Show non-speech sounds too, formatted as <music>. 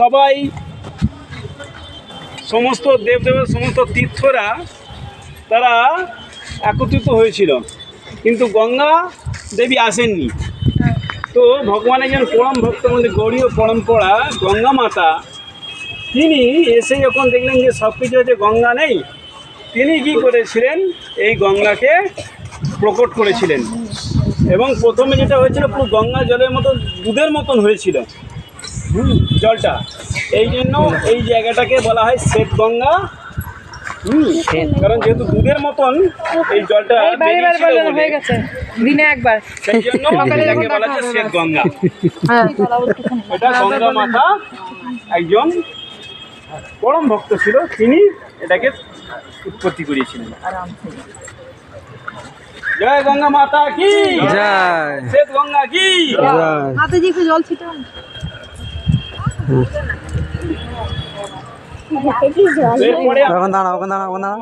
সবাই, সমস্ত দেবদেবের সমস্ত তীর্থরা তারা একত্রিত হয়েছিল। কিন্তু গঙ্গা দেবী আসেননি। তো ভগবানের একজন পরম ভক্ত মধ্যে গৌরীয় পরম্পরা, গঙ্গা মাতা, তিনি এসে যখন দেখলেন যে সব কিছু হচ্ছে গঙ্গা নেই, তিনি কি করেছিলেন? এই গঙ্গাকে প্রকট করেছিলেন। এবং প্রথমে যেটা হয়েছিল, পুরো গঙ্গা জলের মতন, দুধের মতন হয়েছিল। হুম, জলটা। এই জন্য এই জায়গাটাকে বলা হয় শ্বেত গঙ্গা। হুম, কারণ যেহেতু দুধের মতন এই জলটা হয়ে গেছে। দিনে একবার। সেই জন্য <laughs> এটাকে বলা হচ্ছে শ্বেত গঙ্গা। হ্যাঁ। এটা গঙ্গা মাতা একজন পরম ভক্ত ছিল তিনি এটাকে উৎপত্তি করিয়েছিলেন। জয় গঙ্গা মাতা কি? জয়। শ্বেত গঙ্গা কি? জল ছিটান ওখানে দাঁড়া ওখানে দাঁড়া ওখানে দাঁড়া